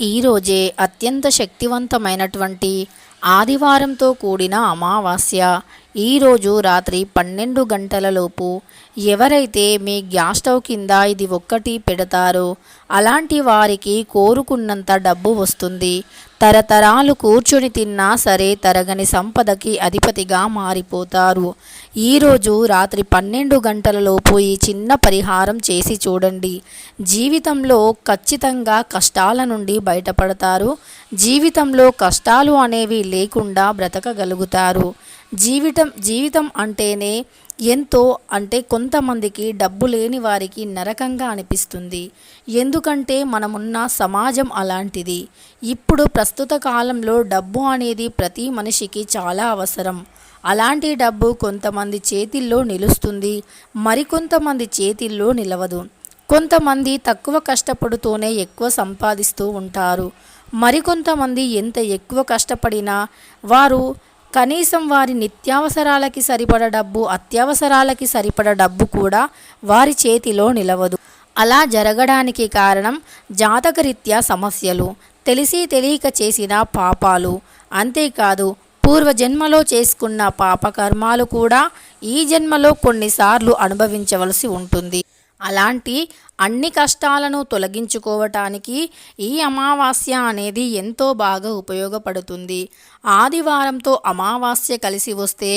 ఈరోజే అత్యంత శక్తివంతమైనటువంటి ఆదివారంతో కూడిన అమావాస్య ఈరోజు రాత్రి పన్నెండు గంటలలోపు ఎవరైతే మీ గ్యాస్ స్టవ్ కింద ఇది ఒక్కటి పెడతారో అలాంటి వారికి కోరుకున్నంత డబ్బు వస్తుంది. తరతరాలు కూర్చుని తిన్నా సరే తరగని సంపదకి అధిపతిగా మారిపోతారు. ఈరోజు రాత్రి పన్నెండు గంటలలోపు ఈ చిన్న పరిహారం చేసి చూడండి. జీవితంలో ఖచ్చితంగా కష్టాల నుండి బయటపడతారు. జీవితంలో కష్టాలు అనేవి లేకుండా బ్రతకగలుగుతారు. జీవితం జీవితం అంటేనే ఎంతో అంటే కొంతమందికి డబ్బు లేని వారికి నరకంగా అనిపిస్తుంది. ఎందుకంటే మనమున్న సమాజం అలాంటిది. ఇప్పుడు ప్రస్తుత కాలంలో డబ్బు అనేది ప్రతి మనిషికి చాలా అవసరం. అలాంటి డబ్బు కొంతమంది చేతిల్లో నిలుస్తుంది మరికొంతమంది చేతిల్లో నిలవదు. కొంతమంది తక్కువ కష్టపడుతూనే ఎక్కువ సంపాదిస్తూ ఉంటారు. మరికొంతమంది ఎంత ఎక్కువ కష్టపడినా వారు కనీసం వారి నిత్యావసరాలకి సరిపడ డబ్బు అత్యవసరాలకి సరిపడ డబ్బు కూడా వారి చేతిలో నిలవదు. అలా జరగడానికి కారణం జాతకరీత్యా సమస్యలు. తెలిసి తెలియక చేసిన పాపాలు. అంతేకాదు పూర్వజన్మలో చేసుకున్న పాపకర్మాలు కూడా ఈ జన్మలో కొన్నిసార్లు అనుభవించవలసి ఉంటుంది. అలాంటి అన్ని కష్టాలను తొలగించుకోవటానికి ఈ అమావాస్య అనేది ఎంతో బాగా ఉపయోగపడుతుంది. ఆదివారంతో అమావాస్య కలిసి వస్తే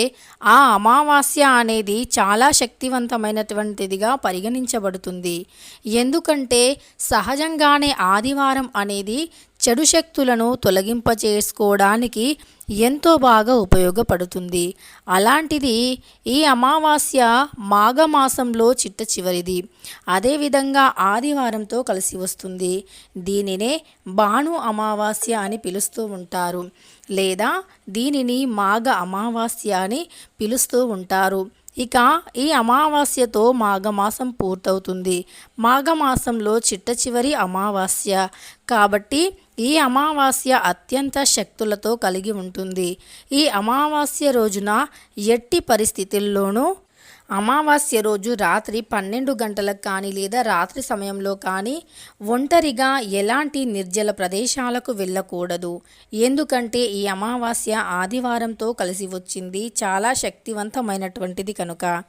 ఆ అమావాస్య అనేది చాలా శక్తివంతమైనటువంటిదిగా పరిగణించబడుతుంది. ఎందుకంటే సహజంగానే ఆదివారం అనేది చెడు శక్తులను తొలగింపచేసుకోవడానికి ఎంతో బాగా ఉపయోగపడుతుంది. అలాంటిది ఈ అమావాస్య మాఘమాసంలో చిట్ట చివరిది. అదేవిధంగా ఆదివారంతో కలిసి వస్తుంది. దీనినే భాను అమావాస్య అని పిలుస్తూ ఉంటారు. లేదా దీనిని మాఘ అమావాస్య అని పిలుస్తూ ఉంటారు. ఇక ఈ అమావాస్యతో మాఘమాసం పూర్తవుతుంది. మాఘమాసంలో చిట్ట చివరి అమావాస్య. కాబట్టి ఈ అమావాస్య అత్యంత శక్తులతో కలిగి ఉంటుంది. ఈ అమావాస్య రోజున ఎట్టి పరిస్థితుల్లోనూ అమావాస్య రోజు రాత్రి పన్నెండు గంటలకు కానీ లేదా రాత్రి సమయంలో కానీ ఒంటరిగా ఎలాంటి నిర్జల ప్రదేశాలకు వెళ్ళకూడదు. ఎందుకంటే ఈ అమావాస్య ఆదివారంతో కలిసి వచ్చింది. చాలా శక్తివంతమైనటువంటిది కనుక.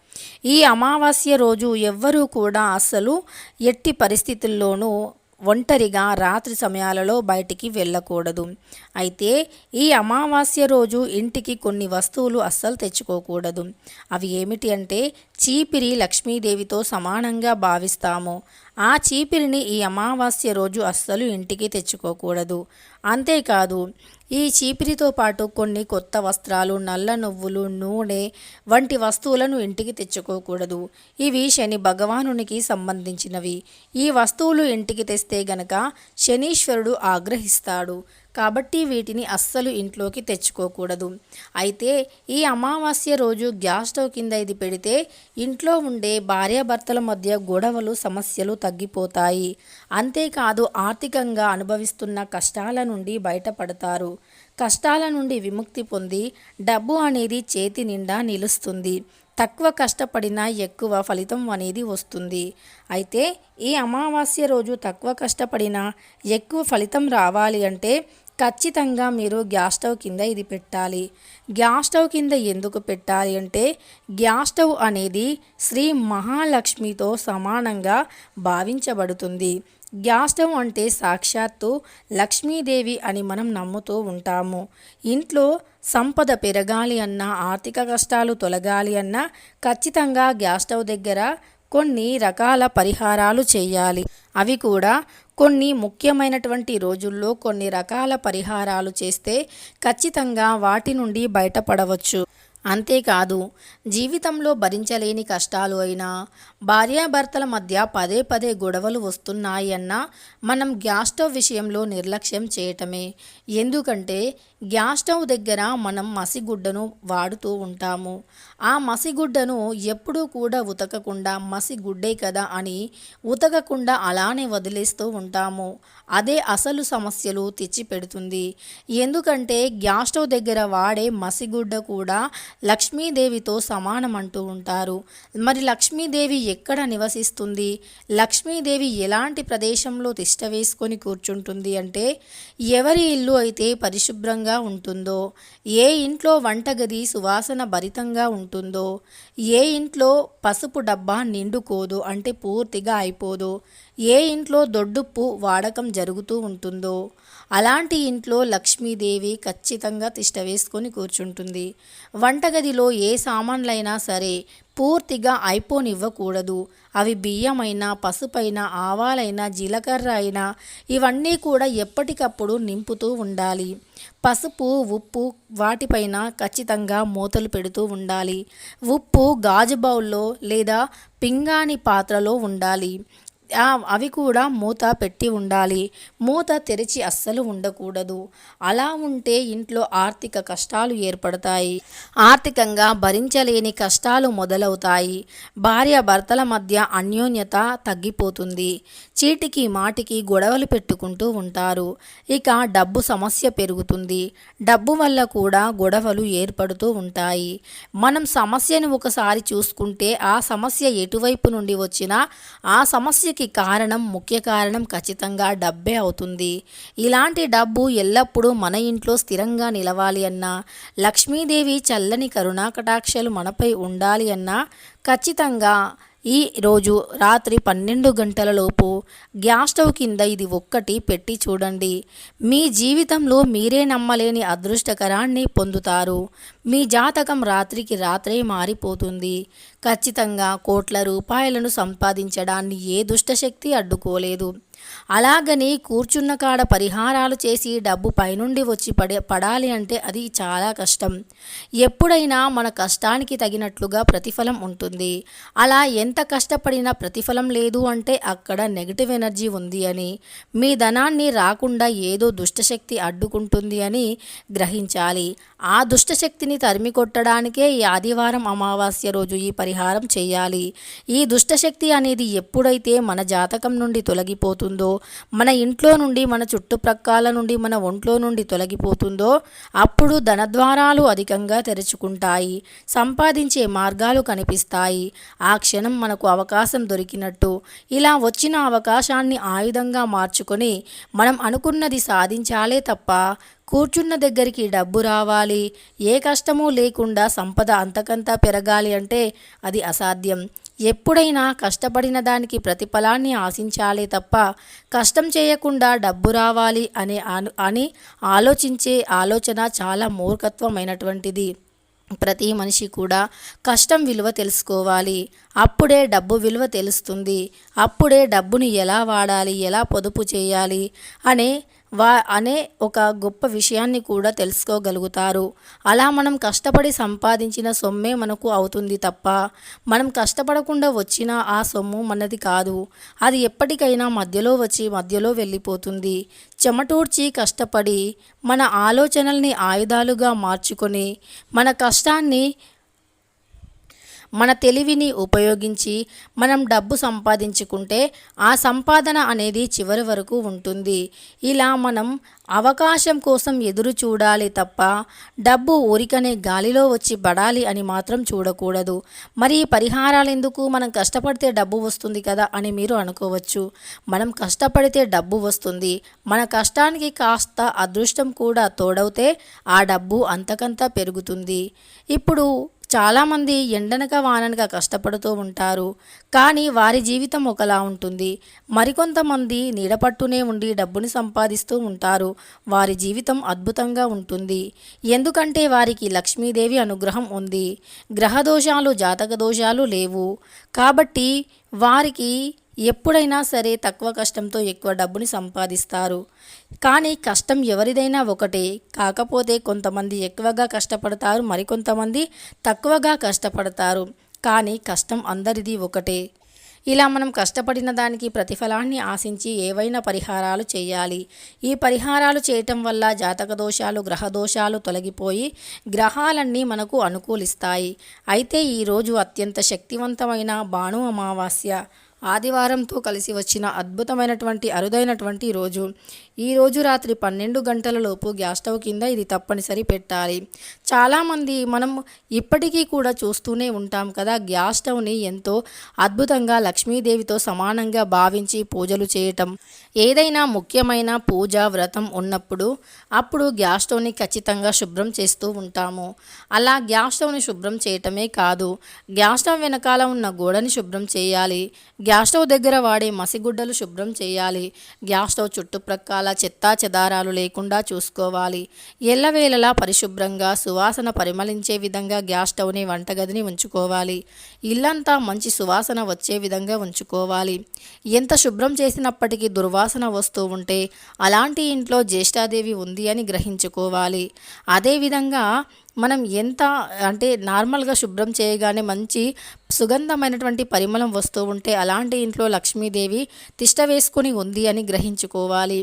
ఈ అమావాస్య రోజు ఎవ్వరూ కూడా అస్సలు ఎట్టి పరిస్థితుల్లోనూ ఒంటరిగా రాత్రి సమయాలలో బయటికి వెళ్ళకూడదు. అయితే ఈ అమావాస్య రోజు ఇంటికి కొన్ని వస్తువులు అస్సలు తెచ్చుకోకూడదు. అవి ఏమిటి అంటే చీపిరి లక్ష్మీదేవితో సమానంగా భావిస్తాము. ఆ చీపిరిని ఈ అమావాస్య రోజు అస్సలు ఇంటికి తెచ్చుకోకూడదు. అంతేకాదు ఈ చీపిరితో పాటు కొన్ని కొత్త వస్త్రాలు నల్ల నువ్వులు నూనె వంటి వస్తువులను ఇంటికి తెచ్చుకోకూడదు. ఇవి శని భగవానునికి సంబంధించినవి. ఈ వస్తువులు ఇంటికి తెస్తే గనక శనీశ్వరుడు ఆగ్రహిస్తాడు. కాబట్టి వీటిని అస్సలు ఇంట్లోకి తెచ్చుకోకూడదు. అయితే ఈ అమావాస్య రోజు గ్యాస్ స్టవ్ కింద ఇది పెడితే ఇంట్లో ఉండే భార్యాభర్తల మధ్య గొడవలు సమస్యలు తగ్గిపోతాయి. అంతేకాదు ఆర్థికంగా అనుభవిస్తున్న కష్టాల నుండి బయటపడతారు. కష్టాల నుండి విముక్తి పొంది డబ్బు అనేది చేతి నిండా నిలుస్తుంది. తక్కువ కష్టపడినా ఎక్కువ ఫలితం అనేది వస్తుంది. అయితే ఈ అమావాస్య రోజు తక్కువ కష్టపడినా ఎక్కువ ఫలితం రావాలి అంటే ఖచ్చితంగా మీరు గ్యాస్ స్టవ్ కింద ఇది పెట్టాలి. గ్యాస్ స్టవ్ కింద ఎందుకు పెట్టాలి అంటే గ్యాస్ స్టవ్ అనేది శ్రీ మహాలక్ష్మితో సమానంగా భావించబడుతుంది. గ్యాస్ స్టవ్ అంటే సాక్షాత్తు లక్ష్మీదేవి అని మనం నమ్ముతూ ఉంటాము. ఇంట్లో సంపద పెరగాలి అన్నా ఆర్థిక కష్టాలు తొలగాలి అన్నా ఖచ్చితంగా గ్యాస్ స్టవ్ దగ్గర కొన్ని రకాల పరిహారాలు చేయాలి. అవి కూడా కొన్ని ముఖ్యమైనటువంటి రోజుల్లో కొన్ని రకాల పరిహారాలు చేస్తే ఖచ్చితంగా వాటి నుండి బయటపడవచ్చు. అంతేకాదు జీవితంలో భరించలేని కష్టాలు అయినా భార్యాభర్తల మధ్య పదే పదే గొడవలు వస్తున్నాయన్నా మనం గ్యాస్ స్టవ్ విషయంలో నిర్లక్ష్యం చేయటమే. ఎందుకంటే గ్యాస్ స్టవ్ దగ్గర మనం మసిగుడ్డను వాడుతూ ఉంటాము. ఆ మసిగుడ్డను ఎప్పుడూ కూడా ఉతకకుండా మసిగుడ్డే కదా అని ఉతకకుండా అలానే వదిలేస్తూ ఉంటాము. అదే అసలు సమస్యలు తెచ్చిపెడుతుంది. ఎందుకంటే గ్యాస్ స్టవ్ దగ్గర వాడే మసిగుడ్డ కూడా లక్ష్మీదేవితో సమానం అంటూ ఉంటారు. మరి లక్ష్మీదేవి ఎక్కడ నివసిస్తుంది? లక్ష్మీదేవి ఎలాంటి ప్రదేశంలో తిష్ట వేసుకొని కూర్చుంటుంది అంటే ఎవరి ఇల్లు అయితే పరిశుభ్రంగా ఉంటుందో? ఏ ఇంట్లో వంటగది సువాసన భరితంగా ఉంటుందో? ఏ ఇంట్లో పసుపు డబ్బా నిండుకోదు అంటే పూర్తిగా అయిపోదు. ఏ ఇంట్లో దొడ్డుప్పు వాడకం జరుగుతూ ఉంటుందో అలాంటి ఇంట్లో లక్ష్మీదేవి ఖచ్చితంగా తిష్ట వేసుకొని కూర్చుంటుంది. వంటగదిలో ఏ సామాన్లైనా సరే పూర్తిగా అయిపోనివ్వకూడదు. అవి బియ్యమైనా పసుపైనా ఆవాలైనా జీలకర్ర అయినా ఇవన్నీ కూడా ఎప్పటికప్పుడు నింపుతూ ఉండాలి. పసుపు ఉప్పు వాటిపైన ఖచ్చితంగా మూతలు పెడుతూ ఉండాలి. ఉప్పు గాజు బౌల్లో లేదా పింగాణి పాత్రలో ఉండాలి. అవి కూడా మూత పెట్టి ఉండాలి. మూత తెరిచి అస్సలు ఉండకూడదు. అలా ఉంటే ఇంట్లో ఆర్థిక కష్టాలు ఏర్పడతాయి. ఆర్థికంగా భరించలేని కష్టాలు మొదలవుతాయి. భార్య భర్తల మధ్య అన్యోన్యత తగ్గిపోతుంది. చీటికి మాటికి గొడవలు పెట్టుకుంటూ ఉంటారు. ఇక డబ్బు సమస్య పెరుగుతుంది. డబ్బు వల్ల కూడా గొడవలు ఏర్పడుతూ ఉంటాయి. మనం సమస్యను ఒకసారి చూసుకుంటే ఆ సమస్య ఎటువైపు నుండి వచ్చినా ఆ సమస్య దీనికి కారణం ముఖ్య కారణం ఖచ్చితంగా డబ్బే అవుతుంది. ఇలాంటి డబ్బు ఎల్లప్పుడూ మన ఇంట్లో స్థిరంగా నిలవాలి అన్నా లక్ష్మీదేవి చల్లని కరుణాకటాక్షలు మనపై ఉండాలి అన్నా ఖచ్చితంగా ఈ రోజు రాత్రి పన్నెండు గంటలలోపు గ్యాస్ స్టవ్ కింద ఇది ఒక్కటి పెట్టి చూడండి. మీ జీవితంలో మీరే నమ్మలేని అదృష్టకరాన్ని పొందుతారు. మీ జాతకం రాత్రికి రాత్రే మారిపోతుంది. ఖచ్చితంగా కోట్ల రూపాయలను సంపాదించడాన్ని ఏ దుష్టశక్తి అడ్డుకోలేదు. అలాగని కూర్చున్న కాడ పరిహారాలు చేసి డబ్బు పైనుండి వచ్చి పడే పడాలి అంటే అది చాలా కష్టం. ఎప్పుడైనా మన కష్టానికి తగినట్లుగా ప్రతిఫలం ఉంటుంది. అలా ఎంత కష్టపడినా ప్రతిఫలం లేదు అంటే అక్కడ నెగిటివ్ ఎనర్జీ ఉంది అని మీ ధనాన్ని రాకుండా ఏదో దుష్టశక్తి అడ్డుకుంటుంది అని గ్రహించాలి. ఆ దుష్టశక్తిని తరిమి కొట్టడానికే ఈ ఆదివారం అమావాస్య రోజు ఈ పరిహారం చేయాలి. ఈ దుష్టశక్తి అనేది ఎప్పుడైతే మన జాతకం నుండి తొలగిపోతుంది మన ఇంట్లో నుండి మన చుట్టుప్రక్కల నుండి మన ఒంట్లో నుండి తొలగిపోతుందో అప్పుడు ధనద్వారాలు అధికంగా తెరుచుకుంటాయి సంపాదించే మార్గాలు కనిపిస్తాయి. ఆ క్షణం మనకు అవకాశం దొరికినట్టు ఇలా వచ్చిన అవకాశాన్ని ఆయుధంగా మార్చుకొని మనం అనుకున్నది సాధించాలే తప్ప కూర్చున్న దగ్గరికి డబ్బు రావాలి ఏ కష్టమూ లేకుండా సంపద అంతకంతా పెరగాలి అంటే అది అసాధ్యం. ఎప్పుడైనా కష్టపడిన దానికి ప్రతిఫలాన్ని ఆశించాలే తప్ప కష్టం చేయకుండా డబ్బు రావాలి అనే అని ఆలోచించే ఆలోచన చాలా మూర్ఖత్వమైనటువంటిది. ప్రతి మనిషి కూడా కష్టం విలువ తెలుసుకోవాలి. అప్పుడే డబ్బు విలువ తెలుస్తుంది. అప్పుడే డబ్బుని ఎలా వాడాలి ఎలా పొదుపు చేయాలి అనే వా అనే ఒక గొప్ప విషయాన్ని కూడా తెలుసుకోగలుగుతారు. అలా మనం కష్టపడి సంపాదించిన సొమ్మే మనకు అవుతుంది తప్ప మనం కష్టపడకుండా వచ్చిన ఆ సొమ్ము మనది కాదు. అది ఎప్పటికైనా మధ్యలో వచ్చి మధ్యలో వెళ్ళిపోతుంది. చెమటూర్చి కష్టపడి మన ఆలోచనల్ని ఆయుధాలుగా మార్చుకొని మన కష్టాన్ని మన తెలివిని ఉపయోగించి మనం డబ్బు సంపాదించుకుంటే ఆ సంపాదన అనేది చివరి వరకు ఉంటుంది. ఇలా మనం అవకాశం కోసం ఎదురు చూడాలి తప్ప డబ్బు ఊరికనే గాలిలో వచ్చి పడాలి అని మాత్రం చూడకూడదు. మరి పరిహారాలు ఎందుకు మనం కష్టపడితే డబ్బు వస్తుంది కదా అని మీరు అనుకోవచ్చు. మనం కష్టపడితే డబ్బు వస్తుంది. మన కష్టానికి కాస్త అదృష్టం కూడా తోడవుతే ఆ డబ్బు అంతకంతా పెరుగుతుంది. ఇప్పుడు చాలామంది ఎండనక వాననక కష్టపడుతూ ఉంటారు. కానీ వారి జీవితం ఒకలా ఉంటుంది. మరికొంతమంది నీడపట్టునే ఉండి డబ్బుని సంపాదిస్తూ ఉంటారు. వారి జీవితం అద్భుతంగా ఉంటుంది. ఎందుకంటే వారికి లక్ష్మీదేవి అనుగ్రహం ఉంది. గ్రహదోషాలు జాతక దోషాలు లేవు. కాబట్టి వారికి ఎప్పుడైనా సరే తక్కువ కష్టంతో ఎక్కువ డబ్బుని సంపాదిస్తారు. కానీ కష్టం ఎవరిదైనా ఒకటే. కాకపోతే కొంతమంది ఎక్కువగా కష్టపడతారు మరికొంతమంది తక్కువగా కష్టపడతారు. కానీ కష్టం అందరిది ఒకటే. ఇలా మనం కష్టపడిన దానికి ప్రతిఫలాన్ని ఆశించి ఏవైనా పరిహారాలు చేయాలి. ఈ పరిహారాలు చేయటం వల్ల జాతక దోషాలు గ్రహ దోషాలు తొలగిపోయి గ్రహాలన్నీ మనకు అనుకూలిస్తాయి. అయితే ఈరోజు అత్యంత శక్తివంతమైన భాను అమావాస్య. ఆదివారంతో కలిసి వచ్చిన అద్భుతమైనటువంటి అరుదైనటువంటి రోజు. ఈ రోజు రాత్రి పన్నెండు గంటలలోపు గ్యాస్ స్టవ్ కింద ఇది తప్పనిసరి పెట్టాలి. చాలామంది మనం ఇప్పటికీ కూడా చూస్తూనే ఉంటాం కదా గ్యాస్ స్టవ్ని ఎంతో అద్భుతంగా లక్ష్మీదేవితో సమానంగా భావించి పూజలు చేయటం. ఏదైనా ముఖ్యమైన పూజ వ్రతం ఉన్నప్పుడు అప్పుడు గ్యాస్ స్టవ్ని ఖచ్చితంగా శుభ్రం చేస్తూ ఉంటాము. అలా గ్యాస్ స్టవ్ని శుభ్రం చేయటమే కాదు గ్యాస్ స్టవ్ వెనకాల ఉన్న గోడని శుభ్రం చేయాలి. గ్యాస్ గ్యాస్ స్టవ్ దగ్గర వాడే మసిగుడ్డలు శుభ్రం చేయాలి. గ్యాస్ స్టవ్ చుట్టుప్రక్కల చెత్తా చెదారాలు లేకుండా చూసుకోవాలి. ఎల్లవేళలా పరిశుభ్రంగా సువాసన పరిమళించే విధంగా గ్యాస్ స్టవ్ని వంటగదిని ఉంచుకోవాలి. ఇల్లంతా మంచి సువాసన వచ్చే విధంగా ఉంచుకోవాలి. ఎంత శుభ్రం చేసినప్పటికీ దుర్వాసన వస్తూ ఉంటే అలాంటి ఇంట్లో జ్యేష్ఠాదేవి ఉంది అని గ్రహించుకోవాలి. అదేవిధంగా మనం ఎంత అంటే నార్మల్గా శుభ్రం చేయగానే మంచి సుగంధమైనటువంటి పరిమళం వస్తూ ఉంటే అలాంటి ఇంట్లో లక్ష్మీదేవి తిష్ట వేసుకుని ఉంది అని గ్రహించుకోవాలి.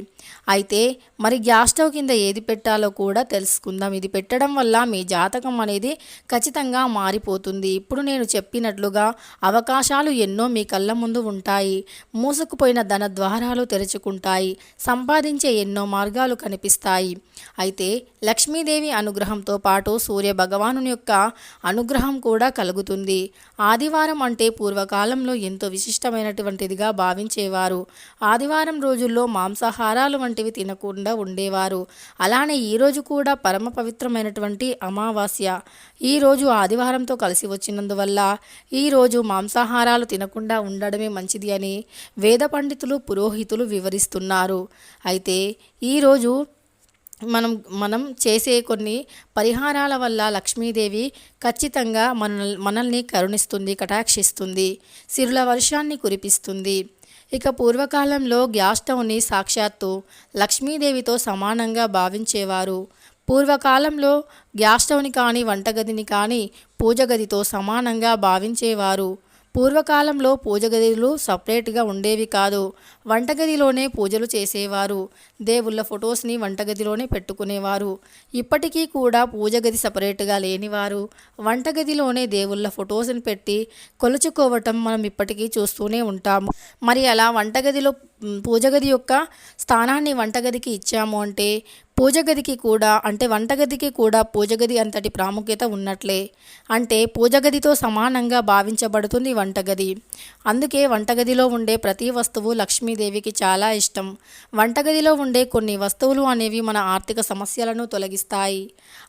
అయితే మరి గ్యాస్ స్టవ్ కింద ఏది పెట్టాలో కూడా తెలుసుకుందాం. ఇది పెట్టడం వల్ల మీ జాతకం అనేది ఖచ్చితంగా మారిపోతుంది. ఇప్పుడు నేను చెప్పినట్లుగా అవకాశాలు ఎన్నో మీ కళ్ళ ముందు ఉంటాయి. మూసుకుపోయిన ధన ద్వారాలు తెరుచుకుంటాయి. సంపాదించే ఎన్నో మార్గాలు కనిపిస్తాయి. అయితే లక్ష్మీదేవి అనుగ్రహంతో పాటు సూర్య భగవాను యొక్క అనుగ్రహం కూడా కలుగుతుంది. ఆదివారం అంటే పూర్వకాలంలో ఎంతో విశిష్టమైనటువంటిదిగా భావించేవారు. ఆదివారం రోజుల్లో మాంసాహారాలు వంటివి తినకుండా ఉండేవారు. అలానే ఈరోజు కూడా పరమ పవిత్రమైనటువంటి అమావాస్య. ఈరోజు ఆదివారంతో కలిసి వచ్చినందువల్ల ఈరోజు మాంసాహారాలు తినకుండా ఉండడమే మంచిది అని వేద పండితులు పురోహితులు వివరిస్తున్నారు. అయితే ఈరోజు మనం మనం చేసే కొన్ని పరిహారాల వల్ల లక్ష్మీదేవి ఖచ్చితంగా మన మనల్ని కరుణిస్తుంది కటాక్షిస్తుంది సిరుల వర్షాన్ని కురిపిస్తుంది. ఇక పూర్వకాలంలో గ్యాస్ స్టవ్ని సాక్షాత్తు లక్ష్మీదేవితో సమానంగా భావించేవారు. పూర్వకాలంలో గ్యాస్ స్టవ్ని కానీ వంటగదిని కానీ పూజ గదితో సమానంగా భావించేవారు. పూర్వకాలంలో పూజగదిలు సపరేట్గా ఉండేవి కాదు. వంటగదిలోనే పూజలు చేసేవారు. దేవుళ్ళ ఫొటోస్ని వంటగదిలోనే పెట్టుకునేవారు. ఇప్పటికీ కూడా పూజ గది సపరేట్గా లేనివారు. వంటగదిలోనే దేవుళ్ళ ఫొటోస్ని పెట్టి కొలుచుకోవటం మనం ఇప్పటికీ చూస్తూనే ఉంటాము. మరి అలా వంటగదిలో పూజగది యొక్క స్థానాన్ని వంటగదికి ఇచ్చాము అంటే పూజ గదికి కూడా అంటే వంటగదికి కూడా పూజ గది అంతటి ప్రాముఖ్యత ఉన్నట్లే. అంటే పూజ గదితో సమానంగా భావించబడుతుంది వంటగది. అందుకే వంటగదిలో ఉండే ప్రతి వస్తువు లక్ష్మీదేవికి చాలా ఇష్టం. వంటగదిలో ఉండే కొన్ని వస్తువులు అనేవి మన ఆర్థిక సమస్యలను తొలగిస్తాయి.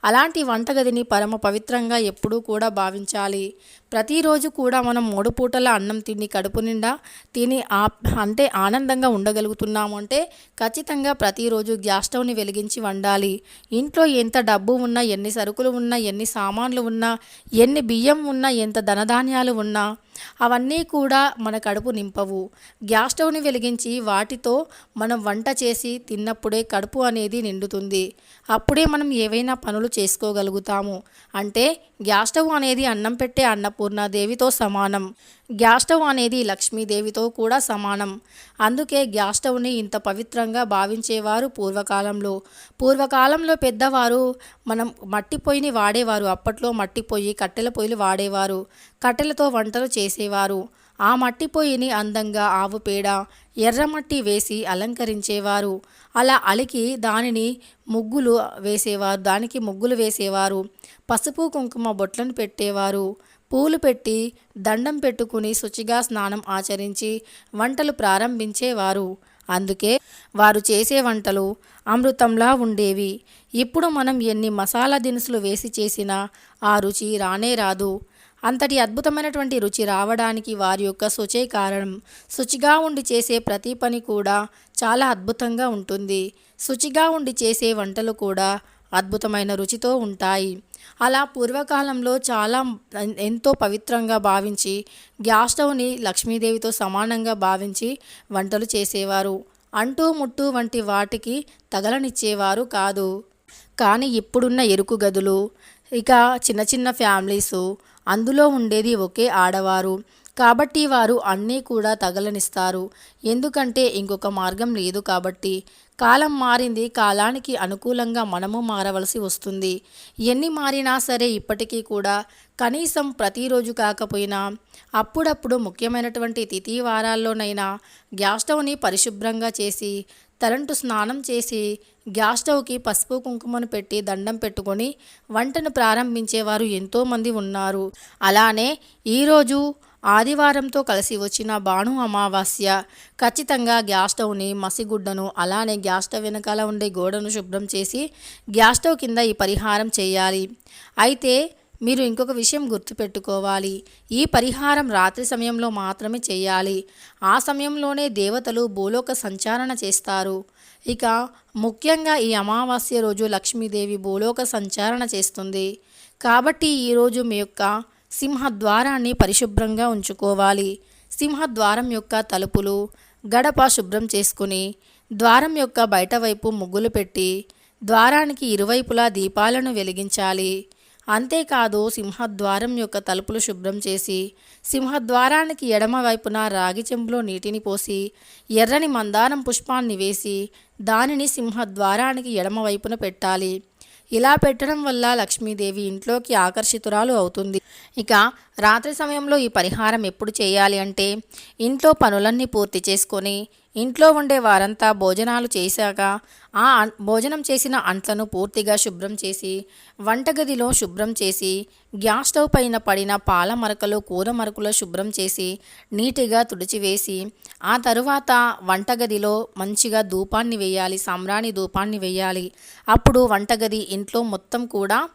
అలాంటి వంటగదిని పరమ పవిత్రంగా ఎప్పుడూ కూడా భావించాలి. ప్రతిరోజు కూడా మనం మూడు పూటల అన్నం తిని కడుపు నిండా తిని ఆ అంటే ఆనందంగా ఉండగలుగుతున్నాము అంటే ఖచ్చితంగా ప్రతిరోజు గ్యాస్ స్టవ్ని వెలిగించి వండాలి. ఇంట్లో ఎంత డబ్బు ఉన్నా ఎన్ని సరుకులు ఉన్నా ఎన్ని సామాన్లు ఉన్నా ఎన్ని బియ్యం ఉన్నా ఎంత ధనధాన్యాలు ఉన్నా అవన్నీ కూడా మన కడుపు నింపవు. గ్యాస్ స్టవ్ని వెలిగించి వాటితో మనం వంట చేసి తిన్నప్పుడే కడుపు అనేది నిండుతుంది. అప్పుడే మనం ఏవైనా పనులు చేసుకోగలుగుతాము. అంటే గ్యాస్ స్టవ్ అనేది అన్నం పెట్టే అన్నపూర్ణాదేవితో సమానం. గ్యాస్ స్టవ్ అనేది లక్ష్మీదేవితో కూడా సమానం. అందుకే గ్యాస్ స్టవ్ని ఇంత పవిత్రంగా భావించేవారు పూర్వకాలంలో. పూర్వకాలంలో పెద్దవారు మనం మట్టి పొయ్యిని వాడేవారు. అప్పట్లో మట్టి పొయ్యి కట్టెల పొయ్యిలు వాడేవారు. కట్టెలతో వంటలు చే చేసేవారు ఆ మట్టి పొయ్యిని అందంగా ఆవు పేడ ఎర్రమట్టి వేసి అలంకరించేవారు. అలా అలికి దానిని ముగ్గులు వేసేవారు దానికి ముగ్గులు వేసేవారు. పసుపు కుంకుమ బొట్లను పెట్టేవారు. పూలు పెట్టి దండం పెట్టుకుని శుచిగా స్నానం ఆచరించి వంటలు ప్రారంభించేవారు. అందుకే వారు చేసే వంటలు అమృతంలా ఉండేవి. ఇప్పుడు మనం ఎన్ని మసాలా దినుసులు వేసి చేసినా ఆ రుచి రానే రాదు. అంతటి అద్భుతమైనటువంటి రుచి రావడానికి వారి యొక్క శుచే కారణం. శుచిగా ఉండి చేసే ప్రతి పని కూడా చాలా అద్భుతంగా ఉంటుంది. శుచిగా ఉండి చేసే వంటలు కూడా అద్భుతమైన రుచితో ఉంటాయి. అలా పూర్వకాలంలో చాలా ఎంతో పవిత్రంగా భావించి గ్యాస్ స్టవ్ని లక్ష్మీదేవితో సమానంగా భావించి వంటలు చేసేవారు. అంటూ ముట్టు వంటి వాటికి తగలనిచ్చేవారు కాదు. కానీ ఇప్పుడున్న ఎరుకు గదులు ఇక చిన్న చిన్న ఫ్యామిలీసు అందులో ఉండేది ఒకే ఆడవారు. కాబట్టి వారు అన్నీ కూడా తగలనిస్తారు. ఎందుకంటే ఇంకొక మార్గం లేదు కాబట్టి. కాలం మారింది కాలానికి అనుకూలంగా మనము మారవలసి వస్తుంది. ఎన్ని మారినా సరే ఇప్పటికీ కూడా కనీసం ప్రతిరోజు కాకపోయినా అప్పుడప్పుడు ముఖ్యమైనటువంటి తిథి వారాల్లోనైనా గ్యాస్ స్టవ్ని పరిశుభ్రంగా చేసి తలంటు స్నానం చేసి గ్యాస్ స్టవ్కి పసుపు కుంకుమను పెట్టి దండం పెట్టుకొని వంటను ప్రారంభించేవారు ఎంతోమంది ఉన్నారు. అలానే ఈరోజు ఆదివారంతో కలిసి వచ్చిన భాను అమావాస్య ఖచ్చితంగా గ్యాస్ స్టవ్ని మసిగుడ్డను అలానే గ్యాస్ స్టవ్ వెనకాల ఉండే గోడను శుభ్రం చేసి గ్యాస్ స్టవ్ కింద ఈ పరిహారం చేయాలి. అయితే మీరు ఇంకొక విషయం గుర్తుపెట్టుకోవాలి. ఈ పరిహారం రాత్రి సమయంలో మాత్రమే చేయాలి. ఆ సమయంలోనే దేవతలు భూలోక సంచారణ చేస్తారు. ఇక ముఖ్యంగా ఈ అమావాస్య రోజు లక్ష్మీదేవి భూలోక సంచారణ చేస్తుంది. కాబట్టి ఈరోజు మీ యొక్క సింహద్వారాన్ని పరిశుభ్రంగా ఉంచుకోవాలి. సింహద్వారం యొక్క తలుపులు గడప శుభ్రం చేసుకుని ద్వారం యొక్క బయటవైపు ముగ్గులు పెట్టి ద్వారానికి ఇరువైపులా దీపాలను వెలిగించాలి. అంతేకాదు సింహద్వారం యొక్క తలుపులు శుభ్రం చేసి సింహద్వారానికి ఎడమ వైపున రాగి చెంబులో నీటిని పోసి ఎర్రని మందారం పుష్పాన్ని వేసి దానిని సింహద్వారానికి ఎడమ వైపున పెట్టాలి. ఇలా పెట్టడం వల్ల లక్ష్మీదేవి ఇంట్లోకి ఆకర్షితురాలు అవుతుంది. ఇక రాత్రి సమయంలో ఈ పరిహారం ఎప్పుడు చేయాలి అంటే ఇంట్లో పనులన్నీ పూర్తి చేసుకొని ఇంట్లో ఉండే వారంతా భోజనాలు చేశాక ఆ భోజనం చేసిన అంట్లను పూర్తిగా శుభ్రం చేసి వంటగదిలో శుభ్రం చేసి గ్యాస్ స్టవ్ పైన పడిన పాల మరకలు కూర మరకలు శుభ్రం చేసి నీటిగా తుడిచివేసి ఆ తరువాత వంటగదిలో మంచిగా ధూపాన్ని వేయాలి సామ్రాణి ధూపాన్ని వేయాలి. అప్పుడు వంటగది ఇంట్లో మొత్తం కూడా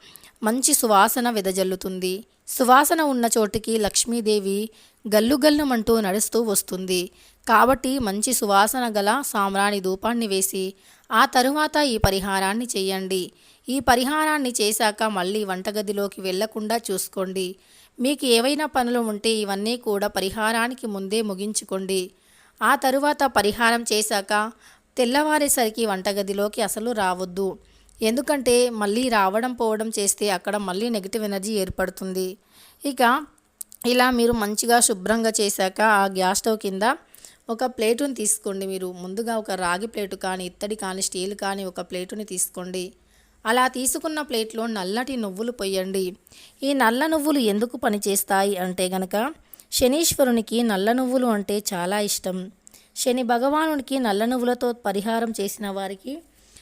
మంచి సువాసన వెదజల్లుతుంది. సువాసన ఉన్న చోటికి లక్ష్మీదేవి గల్లు గల్లుమంటూ నడుస్తూ వస్తుంది. కాబట్టి మంచి సువాసన గల సామ్రాణి ధూపాన్ని వేసి ఆ తరువాత ఈ పరిహారాన్ని చేయండి. ఈ పరిహారాన్ని చేశాక మళ్ళీ వంటగదిలోకి వెళ్ళకుండా చూసుకోండి. మీకు ఏవైనా పనులు ఉంటే ఇవన్నీ కూడా పరిహారానికి ముందే ముగించుకోండి. ఆ తరువాత పరిహారం చేశాక తెల్లవారేసరికి వంటగదిలోకి అసలు రావద్దు. ఎందుకంటే మళ్ళీ రావడం పోవడం చేస్తే అక్కడ మళ్ళీ నెగిటివ్ ఎనర్జీ ఏర్పడుతుంది. ఇక ఇలా మీరు మంచిగా శుభ్రంగా చేశాక ఆ గ్యాస్ స్టవ్ కింద ఒక ప్లేటుని తీసుకోండి మీరు. ముందుగా ఒక రాగి ప్లేటు కానీ ఇత్తడి కానీ స్టీల్ కానీ ఒక ప్లేటుని తీసుకోండి. అలా తీసుకున్న ప్లేట్లో నల్లటి నువ్వులు పొయ్యండి. ఈ నల్ల నువ్వులు ఎందుకు పనిచేస్తాయి అంటే గనక శనీశ్వరునికి నల్ల నువ్వులు అంటే చాలా ఇష్టం. శని భగవానునికి నల్ల నువ్వులతో పరిహారం చేసిన వారికి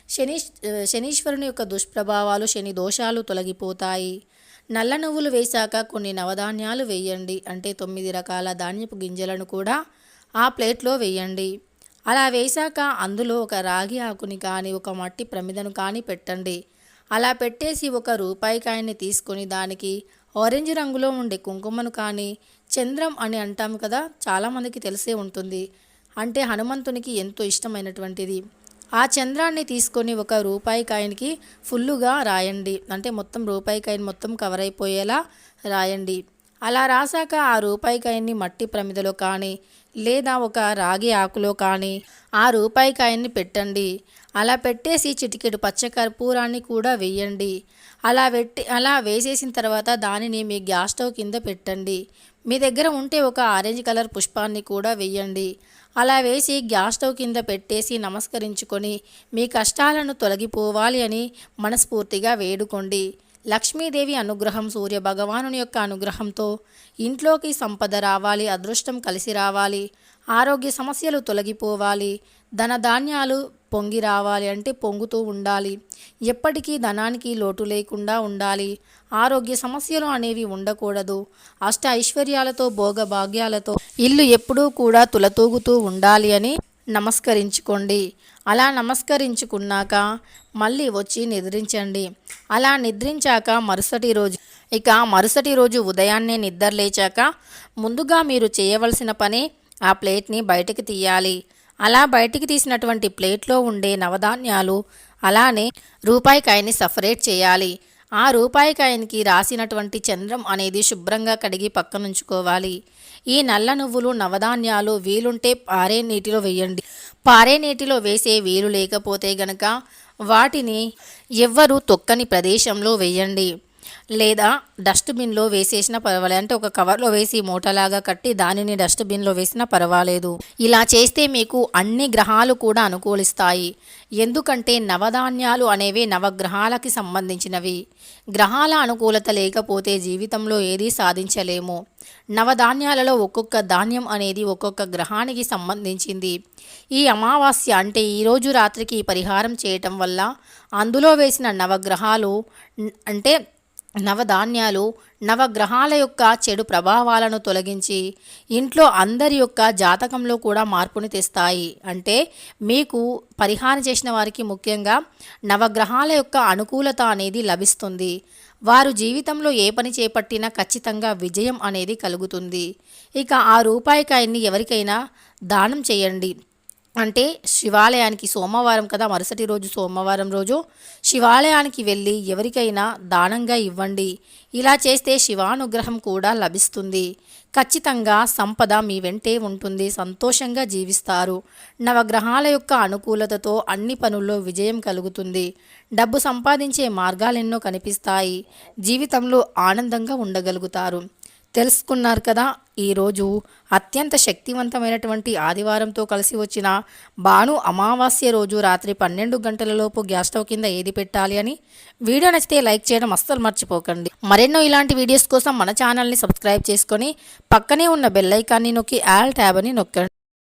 శని శనీశ్వరుని యొక్క దుష్ప్రభావాలు శని దోషాలు తొలగిపోతాయి. నల్ల నువ్వులు వేశాక కొన్ని నవధాన్యాలు వేయండి. అంటే తొమ్మిది రకాల ధాన్యపు గింజలను కూడా ఆ ప్లేట్లో వేయండి. అలా వేశాక అందులో ఒక రాగి ఆకుని కానీ ఒక మట్టి ప్రమిదను కానీ పెట్టండి. అలా పెట్టేసి ఒక రూపాయి కాయని తీసుకొని దానికి ఆరెంజ్ రంగులో ఉండే కుంకుమను కానీ చంద్రం అని అంటాము కదా చాలామందికి తెలిసే ఉంటుంది. అంటే హనుమంతునికి ఎంతో ఇష్టమైనటువంటిది. ఆ చంద్రాన్ని తీసుకొని ఒక రూపాయి కాయనికి ఫుల్లుగా రాయండి. అంటే మొత్తం రూపాయి కాయని మొత్తం కవర్ అయిపోయేలా రాయండి. అలా రాశాక ఆ రూపాయి కాయన్ని మట్టి ప్రమిదలో కానీ లేదా ఒక రాగి ఆకులో కానీ ఆ రూపాయి కాయన్ని పెట్టండి. అలా పెట్టేసి చిటికెడు పచ్చకర్పూరాన్ని కూడా వేయండి. అలా పెట్టి అలా వేసేసిన తర్వాత దానిని మీ గ్యాస్ స్టవ్ కింద పెట్టండి. మీ దగ్గర ఉంటే ఒక ఆరెంజ్ కలర్ పుష్పాన్ని కూడా వేయండి. అలా వేసి గ్యాస్ స్టవ్ కింద పెట్టేసి నమస్కరించుకొని మీ కష్టాలను తొలగిపోవాలి అని మనస్ఫూర్తిగా వేడుకోండి. లక్ష్మీదేవి అనుగ్రహం సూర్య భగవానుని యొక్క అనుగ్రహంతో ఇంట్లోకి సంపద రావాలి అదృష్టం కలిసి రావాలి ఆరోగ్య సమస్యలు తొలగిపోవాలి ధనధాన్యాలు పొంగి రావాలి అంటే పొంగుతూ ఉండాలి. ఎప్పటికీ ధనానికి లోటు లేకుండా ఉండాలి. ఆరోగ్య సమస్యలు అనేవి ఉండకూడదు. అష్ట ఐశ్వర్యాలతో భోగ భాగ్యాలతో ఇల్లు ఎప్పుడూ కూడా తులతూగుతూ ఉండాలి అని నమస్కరించుకోండి. అలా నమస్కరించుకున్నాక మళ్ళీ వచ్చి నిద్రించండి. అలా నిద్రించాక మరుసటి రోజు ఇక మరుసటి రోజు ఉదయాన్నే నిద్ర లేచాక ముందుగా మీరు చేయవలసిన పని ఆ ప్లేట్ని బయటకు తీయాలి. అలా బయటికి తీసినటువంటి ప్లేట్లో ఉండే నవధాన్యాలు అలానే రూపాయి కాయని సపరేట్ చేయాలి. ఆ రూపాయికాయనికి రాసినటువంటి చంద్రం అనేది శుభ్రంగా కడిగి పక్కనుంచుకోవాలి. ఈ నల్ల నువ్వులు నవధాన్యాలు వీలుంటే పారే నీటిలో వేయండి. పారే నీటిలో వేసే వీలు లేకపోతే గనక వాటిని ఎవ్వరూ తొక్కని ప్రదేశంలో వేయండి. లేదా డస్ట్బిన్లో వేసేసిన పర్వాలేదు అంటే ఒక కవర్లో వేసి మూటలాగా కట్టి దానిని డస్ట్బిన్లో వేసినా పర్వాలేదు. ఇలా చేస్తే మీకు అన్ని గ్రహాలు కూడా అనుకూలిస్తాయి. ఎందుకంటే నవధాన్యాలు అనేవి నవగ్రహాలకి సంబంధించినవి. గ్రహాల అనుకూలత లేకపోతే జీవితంలో ఏదీ సాధించలేము. నవధాన్యాలలో ఒక్కొక్క ధాన్యం అనేది ఒక్కొక్క గ్రహానికి సంబంధించింది. ఈ అమావాస్య అంటే ఈరోజు రాత్రికి ఈ పరిహారం చేయటం వల్ల అందులో వేసిన నవగ్రహాలు అంటే నవధాన్యాలు నవగ్రహాల యొక్క చెడు ప్రభావాలను తొలగించి ఇంట్లో అందరి యొక్క జాతకంలో కూడా మార్పుని తెస్తాయి. అంటే మీకు పరిహారం చేసిన వారికి ముఖ్యంగా నవగ్రహాల యొక్క అనుకూలత అనేది లభిస్తుంది. వారు జీవితంలో ఏ పని చేపట్టినా ఖచ్చితంగా విజయం అనేది కలుగుతుంది. ఇక ఆ రూపాయికాయన్ని ఎవరికైనా దానం చేయండి. అంటే శివాలయానికి సోమవారం కదా మరుసటి రోజు సోమవారం రోజు. శివాలయానికి వెళ్ళి ఎవరికైనా దానంగా ఇవ్వండి. ఇలా చేస్తే శివానుగ్రహం కూడా లభిస్తుంది. ఖచ్చితంగా సంపద మీ వెంటే ఉంటుంది. సంతోషంగా జీవిస్తారు. నవగ్రహాల యొక్క అనుకూలతతో అన్ని పనుల్లో విజయం కలుగుతుంది. డబ్బు సంపాదించే మార్గాలెన్నో కనిపిస్తాయి. జీవితంలో ఆనందంగా ఉండగలుగుతారు. తెలుసుకున్నారు కదా. ఈరోజు అత్యంత శక్తివంతమైనటువంటి ఆదివారంతో కలిసి వచ్చిన భాను అమావాస్య రోజు రాత్రి పన్నెండు గంటలలోపు గ్యాస్ స్టవ్ కింద ఏది పెట్టాలి అని వీడియో నచ్చితే లైక్ చేయడం అస్సలు మర్చిపోకండి. మరెన్నో ఇలాంటి వీడియోస్ కోసం మన ఛానల్ని సబ్స్క్రైబ్ చేసుకొని పక్కనే ఉన్న బెల్ ఐకాన్ని నొక్కి ఆల్ ట్యాబ్ అని నొక్కండి.